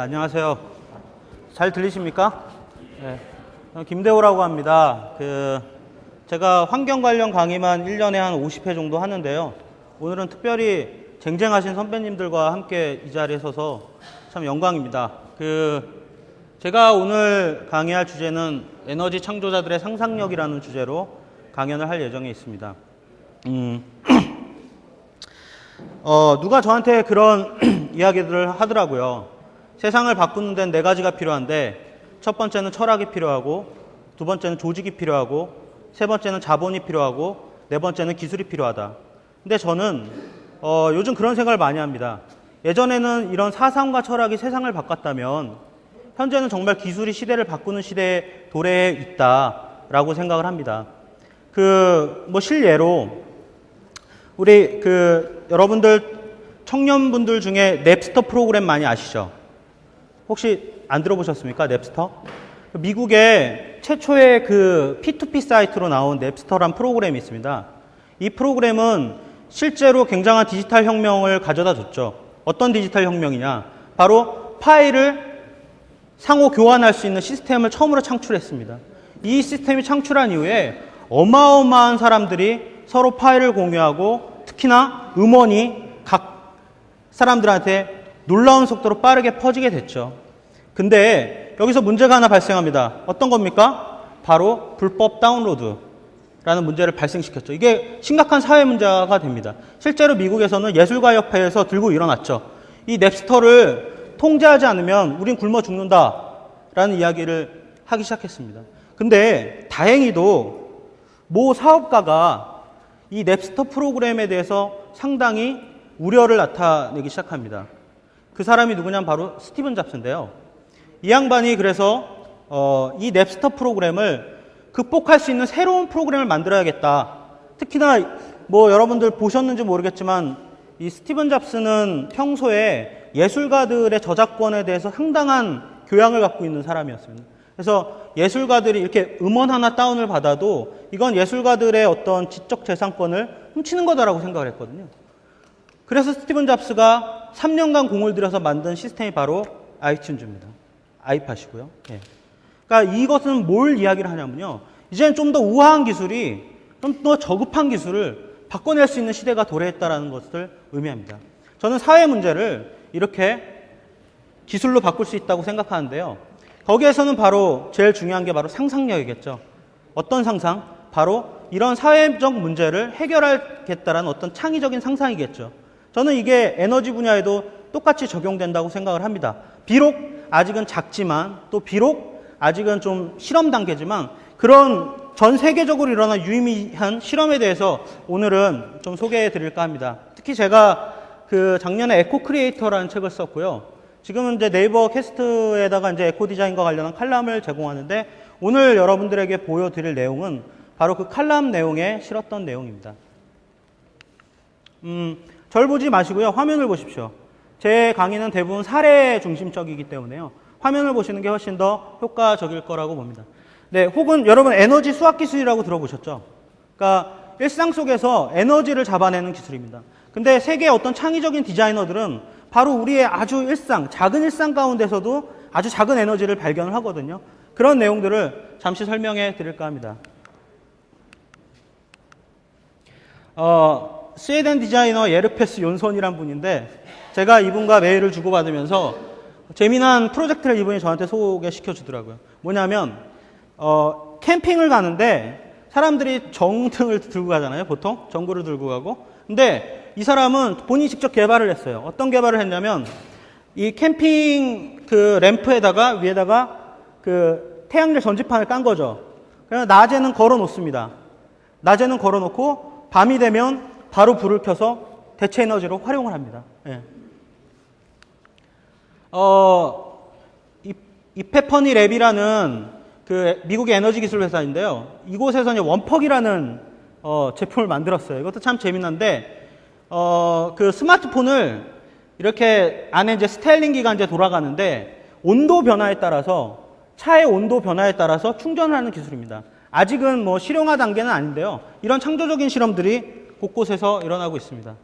네, 안녕하세요. 잘 들리십니까? 네. 김대호라고 합니다. 그, 제가 환경 관련 강의만 1년에 한 50회 정도 하는데요. 오늘은 특별히 쟁쟁하신 선배님들과 함께 이 자리에 서서 참 영광입니다. 그, 제가 오늘 강의할 주제는 에너지 창조자들의 상상력이라는 주제로 강연을 할 예정에 있습니다. 음, 어, 누가 저한테 그런 이야기들을 하더라고요. 세상을 바꾸는 데는 네 가지가 필요한데, 첫 번째는 철학이 필요하고, 두 번째는 조직이 필요하고, 세 번째는 자본이 필요하고, 네 번째는 기술이 필요하다. 근데 저는, 어, 요즘 그런 생각을 많이 합니다. 예전에는 이런 사상과 철학이 세상을 바꿨다면, 현재는 정말 기술이 시대를 바꾸는 시대에 도래해 있다라고 생각을 합니다. 그, 뭐, 실예로, 우리 그 여러분들 청년분들 중에 넵스터 프로그램 많이 아시죠? 혹시 안 들어보셨습니까? 넵스터? 미국의 최초의 그 P2P 사이트로 나온 넵스터란 프로그램이 있습니다. 이 프로그램은 실제로 굉장한 디지털 혁명을 가져다 줬죠. 어떤 디지털 혁명이냐? 바로 파일을 상호 교환할 수 있는 시스템을 처음으로 창출했습니다. 이 시스템이 창출한 이후에 어마어마한 사람들이 서로 파일을 공유하고 특히나 음원이 각 사람들한테 놀라운 속도로 빠르게 퍼지게 됐죠. 근데 여기서 문제가 하나 발생합니다. 어떤 겁니까? 바로 불법 다운로드라는 문제를 발생시켰죠. 이게 심각한 사회 문제가 됩니다. 실제로 미국에서는 예술가 협회에서 들고 일어났죠. 이 넵스터를 통제하지 않으면 우린 굶어 죽는다라는 이야기를 하기 시작했습니다. 근데 다행히도 모 사업가가 이 넵스터 프로그램에 대해서 상당히 우려를 나타내기 시작합니다. 그 사람이 누구냐면 바로 스티븐 잡스인데요. 이 양반이 그래서 어, 이 넵스터 프로그램을 극복할 수 있는 새로운 프로그램을 만들어야겠다. 특히나 뭐 여러분들 보셨는지 모르겠지만 이 스티븐 잡스는 평소에 예술가들의 저작권에 대해서 상당한 교양을 갖고 있는 사람이었습니다. 그래서 예술가들이 이렇게 음원 하나 다운을 받아도 이건 예술가들의 어떤 지적 재산권을 훔치는 거다라고 생각을 했거든요. 그래서 스티븐 잡스가 3년간 공을 들여서 만든 시스템이 바로 아이튠즈입니다. 아이팟이고요. 예. 그러니까 이것은 뭘 이야기를 하냐면요. 이제는 좀 더 우아한 기술이 좀 더 저급한 기술을 바꿔낼 수 있는 시대가 도래했다라는 것을 의미합니다. 저는 사회 문제를 이렇게 기술로 바꿀 수 있다고 생각하는데요. 거기에서는 바로 제일 중요한 게 바로 상상력이겠죠. 어떤 상상? 바로 이런 사회적 문제를 해결하겠다라는 어떤 창의적인 상상이겠죠. 저는 이게 에너지 분야에도 똑같이 적용된다고 생각을 합니다. 비록 아직은 작지만 또 비록 아직은 좀 실험 단계지만 그런 전 세계적으로 일어난 유의미한 실험에 대해서 오늘은 좀 소개해 드릴까 합니다. 특히 제가 그 작년에 에코 크리에이터라는 책을 썼고요. 지금은 이제 네이버 캐스트에다가 이제 에코 디자인과 관련한 칼럼을 제공하는데 오늘 여러분들에게 보여드릴 내용은 바로 그 칼럼 내용에 실었던 내용입니다. 음, 절 보지 마시고요. 화면을 보십시오. 제 강의는 대부분 사례 중심적이기 때문에요. 화면을 보시는 게 훨씬 더 효과적일 거라고 봅니다. 네, 혹은 여러분 에너지 수학 기술이라고 들어보셨죠? 그러니까 일상 속에서 에너지를 잡아내는 기술입니다. 근데 세계의 어떤 창의적인 디자이너들은 바로 우리의 아주 일상, 작은 일상 가운데서도 아주 작은 에너지를 발견을 하거든요. 그런 내용들을 잠시 설명해 드릴까 합니다. 어, 스웨덴 디자이너 예르페스 연손이란 분인데 제가 이분과 메일을 주고받으면서 재미난 프로젝트를 이분이 저한테 소개시켜 주더라고요. 뭐냐면 어, 캠핑을 가는데 사람들이 정등을 들고 가잖아요. 보통 전구를 들고 가고. 근데 이 사람은 본인이 직접 개발을 했어요. 어떤 개발을 했냐면 이 캠핑 그 램프에다가 위에다가 그 태양열 전지판을 깐 거죠. 그래서 낮에는 걸어 놓습니다. 낮에는 걸어 놓고 밤이 되면 바로 불을 켜서 대체 에너지로 활용을 합니다. 예. 어, 이, 이페퍼니 랩이라는 그 미국의 에너지 기술 회사인데요. 이곳에서 이제 원퍽이라는 어, 제품을 만들었어요. 이것도 참 재미난데, 어, 그 스마트폰을 이렇게 안에 이제 스타일링기가 이제 돌아가는데 온도 변화에 따라서 차의 온도 변화에 따라서 충전을 하는 기술입니다. 아직은 뭐 실용화 단계는 아닌데요. 이런 창조적인 실험들이 곳곳에서 일어나고 있습니다.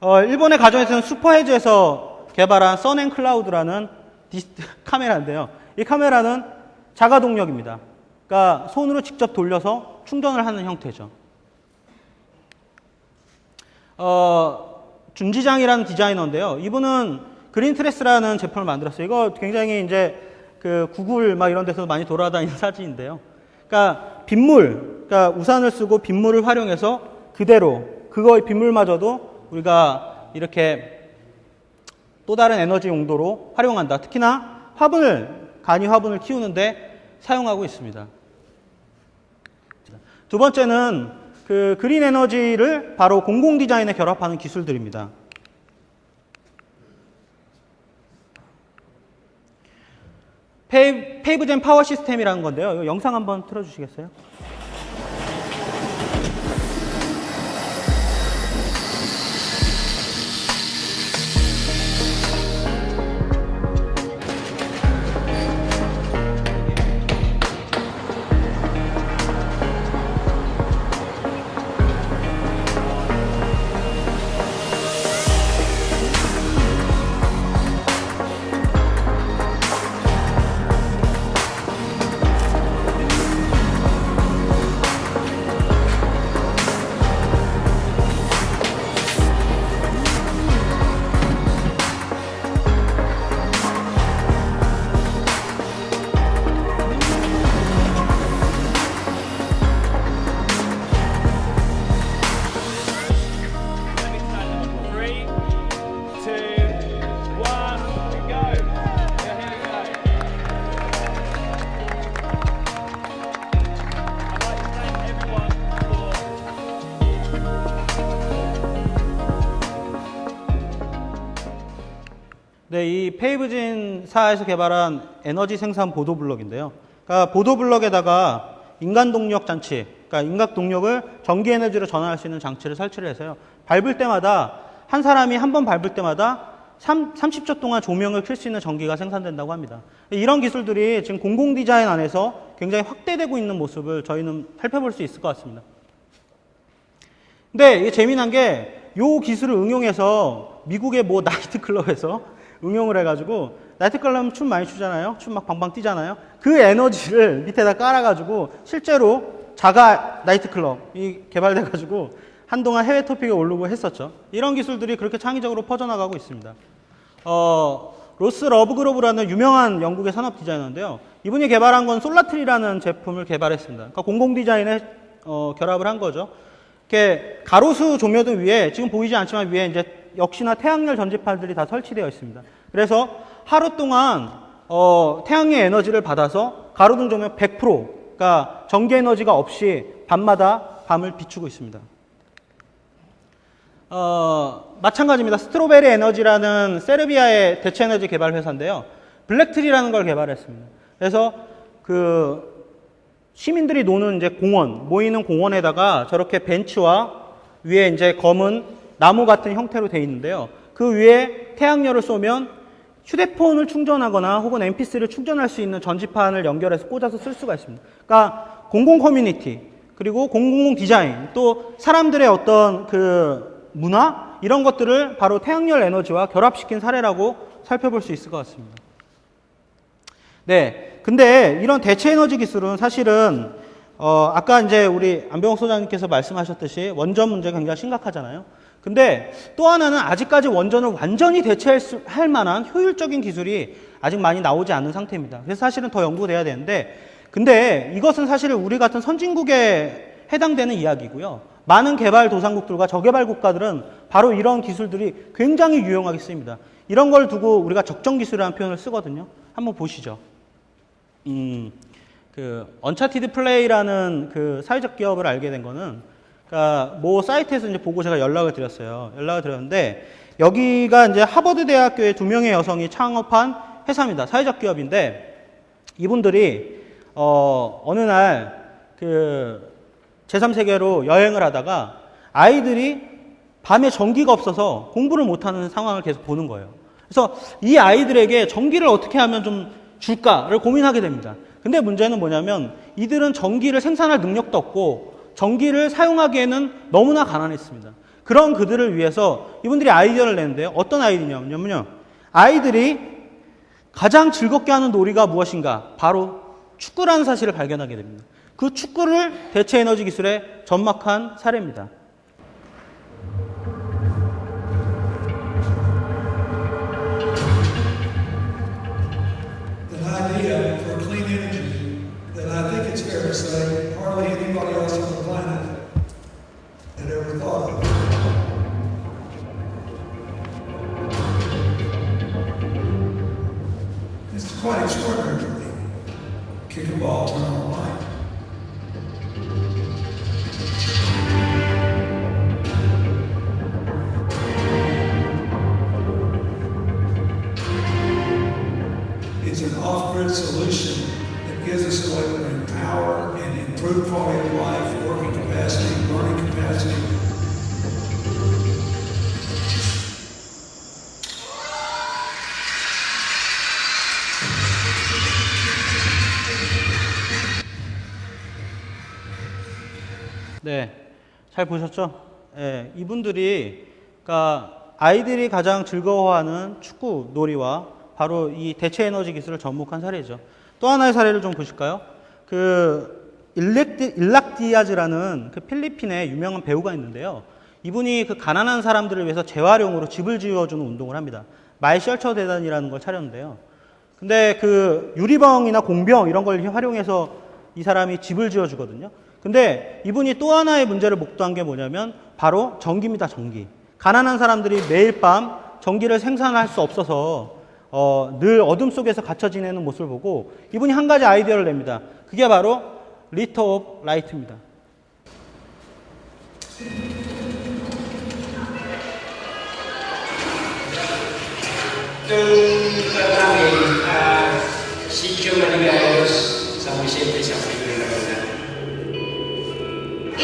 어, 일본의 가정에서는 슈퍼헤즈에서 개발한 써앤클라우드라는 디스, 카메라인데요. 이 카메라는 자가 동력입니다. 그러니까 손으로 직접 돌려서 충전을 하는 형태죠. 어, 준지장이라는 디자이너인데요. 이분은 그린트레스라는 제품을 만들었어요. 이거 굉장히 이제 그 구글 막 이런 데서 많이 돌아다니는 사진인데요. 그러니까 빗물, 그러니까 우산을 쓰고 빗물을 활용해서 그대로 그거의 빗물마저도 우리가 이렇게 또 다른 에너지 용도로 활용한다. 특히나 화분을 간이 화분을 키우는데 사용하고 있습니다. 두 번째는 그 그린 에너지를 바로 공공 디자인에 결합하는 기술들입니다. 페이, 페이브젠 파워 시스템이라는 건데요. 영상 한번 틀어주시겠어요? 네, 이 페이브진사에서 개발한 에너지 생산 보도 블럭인데요. 그러니까 보도 블럭에다가 인간 동력 장치, 그러니까 인각 동력을 전기 에너지로 전환할 수 있는 장치를 설치를 해서요. 밟을 때마다 한 사람이 한 번 밟을 때마다 3, 30초 동안 조명을 켤 수 있는 전기가 생산된다고 합니다. 이런 기술들이 지금 공공 디자인 안에서 굉장히 확대되고 있는 모습을 저희는 살펴볼 수 있을 것 같습니다. 근데 이게 재미난 게요 기술을 응용해서 미국의 뭐 나이트 클럽에서 응용을 해가지고 나이트 클럽 춤 많이 추잖아요. 춤 막 방방 뛰잖아요. 그 에너지를 밑에다 깔아가지고 실제로 자가 나이트 클럽이 개발돼가지고 한동안 해외 토픽에 오르고 했었죠. 이런 기술들이 그렇게 창의적으로 퍼져나가고 있습니다. 어, 로스 러브그로브라는 유명한 영국의 산업 디자이너인데요. 이분이 개발한 건 솔라트리라는 제품을 개발했습니다. 그러니까 공공 디자인에 어, 결합을 한 거죠. 이렇게 가로수 조명등 위에 지금 보이지 않지만 위에 이제 역시나 태양열 전지판들이 다 설치되어 있습니다. 그래서 하루 동안 어, 태양의 에너지를 받아서 가로등 조명 100% 그러니까 전기 에너지가 없이 밤마다 밤을 비추고 있습니다. 어, 마찬가지입니다. 스트로베리 에너지라는 세르비아의 대체 에너지 개발 회사인데요. 블랙트리라는 걸 개발했습니다. 그래서 그 시민들이 노는 이제 공원, 모이는 공원에다가 저렇게 벤치와 위에 이제 검은 나무 같은 형태로 되어 있는데요. 그 위에 태양열을 쏘면 휴대폰을 충전하거나 혹은 MP3를 충전할 수 있는 전지판을 연결해서 꽂아서 쓸 수가 있습니다. 그러니까 공공 커뮤니티, 그리고 공공 디자인, 또 사람들의 어떤 그 문화, 이런 것들을 바로 태양열 에너지와 결합시킨 사례라고 살펴볼 수 있을 것 같습니다. 네. 근데 이런 대체 에너지 기술은 사실은 어 아까 이제 우리 안병욱 소장님께서 말씀하셨듯이 원전 문제가 굉장히 심각하잖아요. 근데 또 하나는 아직까지 원전을 완전히 대체할 수, 할 만한 효율적인 기술이 아직 많이 나오지 않은 상태입니다. 그래서 사실은 더 연구돼야 되는데 근데 이것은 사실 우리 같은 선진국에 해당되는 이야기고요. 많은 개발 도상국들과 저개발 국가들은 바로 이런 기술들이 굉장히 유용하게 쓰입니다. 이런 걸 두고 우리가 적정 기술이라는 표현을 쓰거든요. 한번 보시죠. 음, 그 언차티드 플레이라는 그 사회적 기업을 알게 된 거는 그러니까 뭐 사이트에서 이제 보고 제가 연락을 드렸어요. 연락을 드렸는데 여기가 이제 하버드 대학교의 두 명의 여성이 창업한 회사입니다. 사회적 기업인데 이분들이 어 어느 날 그 제3세계로 여행을 하다가 아이들이 밤에 전기가 없어서 공부를 못하는 상황을 계속 보는 거예요. 그래서 이 아이들에게 전기를 어떻게 하면 좀 줄까를 고민하게 됩니다. 근데 문제는 뭐냐면 이들은 전기를 생산할 능력도 없고 전기를 사용하기에는 너무나 가난했습니다. 그런 그들을 위해서 이분들이 아이디어를 내는데요. 어떤 아이디어냐면요. 아이들이 가장 즐겁게 하는 놀이가 무엇인가? 바로 축구라는 사실을 발견하게 됩니다. 그 축구를 대체 에너지 기술에 접목한 사례입니다. Quite extraordinary for me. Kick a ball, turn on light. It's an off-grid solution that gives us a way to empower and improve quality of life, 네, 잘 보셨죠? 예, 이분들이 그러니까 아이들이 가장 즐거워하는 축구 놀이와 바로 이 대체 에너지 기술을 접목한 사례죠. 또 하나의 사례를 좀 보실까요? 그 일렉디, 일락디아즈라는 그 필리핀의 유명한 배우가 있는데요. 이분이 그 가난한 사람들을 위해서 재활용으로 집을 지어주는 운동을 합니다. 말셜처 대단이라는 걸 차렸는데요. 근데 그 유리병이나 공병 이런 걸 활용해서 이 사람이 집을 지어주거든요. 근데 이분이 또 하나의 문제를 목도한 게 뭐냐면 바로 전기입니다, 전기. 가난한 사람들이 매일 밤 전기를 생산할 수 없어서 어, 늘 어둠 속에서 갇혀 지내는 모습을 보고 이분이 한 가지 아이디어를 냅니다. 그게 바로 리터 오브 라이트입니다.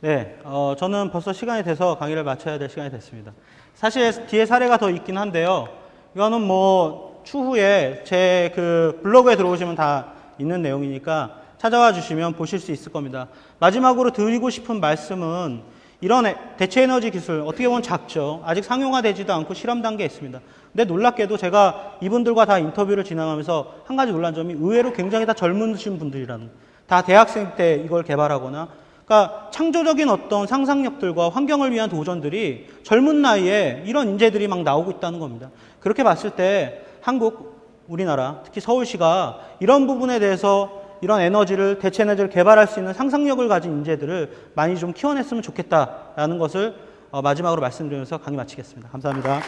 네, 어, 저는 벌써 시간이 돼서 강의를 마쳐야 될 시간이 됐습니다. 사실 뒤에 사례가 더 있긴 한데요. 이거는 뭐 추후에 제 그 블로그에 들어오시면 다 있는 내용이니까 찾아와 주시면 보실 수 있을 겁니다. 마지막으로 드리고 싶은 말씀은 이런 에- 대체 에너지 기술 어떻게 보면 작죠. 아직 상용화되지도 않고 실험 단계에 있습니다. 근데 놀랍게도 제가 이분들과 다 인터뷰를 진행하면서 한 가지 놀란 점이 의외로 굉장히 다 젊으신 분들이라는 다 대학생 때 이걸 개발하거나 그러니까 창조적인 어떤 상상력들과 환경을 위한 도전들이 젊은 나이에 이런 인재들이 막 나오고 있다는 겁니다. 그렇게 봤을 때 한국, 우리나라, 특히 서울시가 이런 부분에 대해서 이런 에너지를, 대체 에너지를 개발할 수 있는 상상력을 가진 인재들을 많이 좀 키워냈으면 좋겠다라는 것을 어, 마지막으로 말씀드리면서 강의 마치겠습니다. 감사합니다.